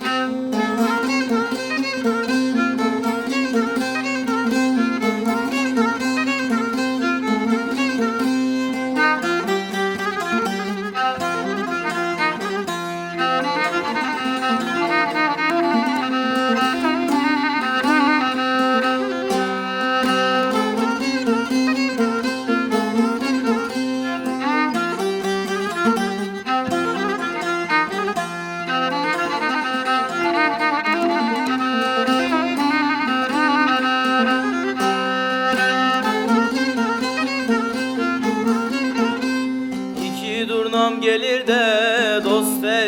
Música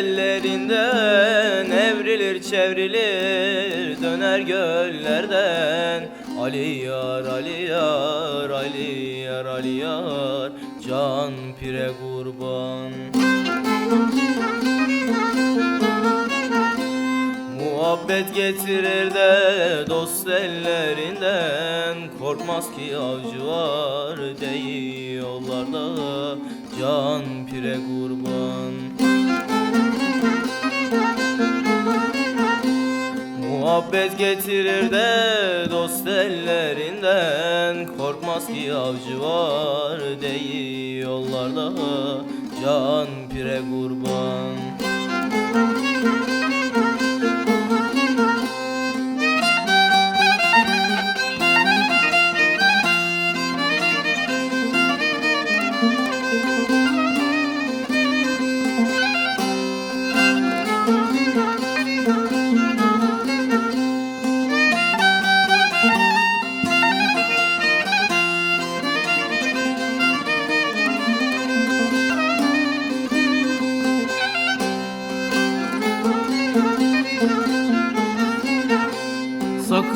ellerinden Evrilir çevrilir döner göllerden. Ali yar Ali yar Ali yar Ali yar Can pire kurban. Muhabbet getirir de dost ellerinden Korkmaz ki avcı var değil yollarda Can pire kurban Muhabbet getirir de dost ellerinden. Korkmaz ki avcı var değil yollarda. Can pire kurban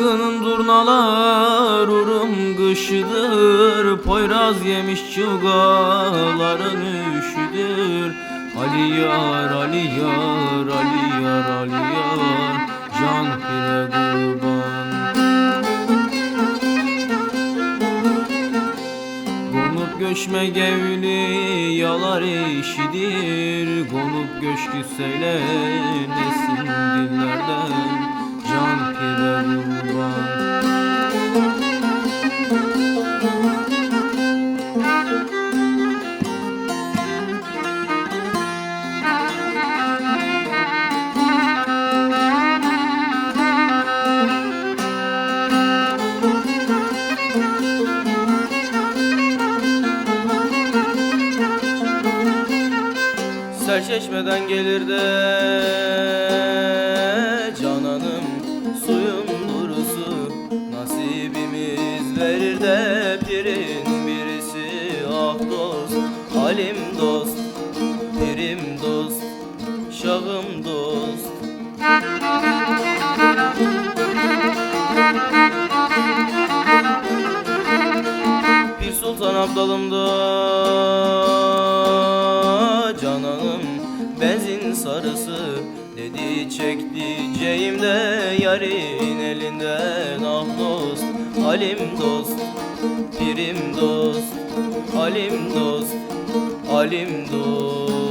Sakının durnalar urum kışıdır. Poyraz yemiş çugaların üşüdür. Ali yar Ali yar Ali yar Ali yar. Can pire kurban. Konup göçme gevli yalar eşidir. Konup göçkü söylenesin dillerden Pire kurban Serçeşmeden gelir de Nasibimiz verir de pirin birisi Ah dost, halim dost, pirim dost, şahım dost. Bir sultan abdalımda cananım benzin sarısı Dedi çekticeğim de yarın elinden Ah dost, halim dost, pirim dost Halim dost, halim dost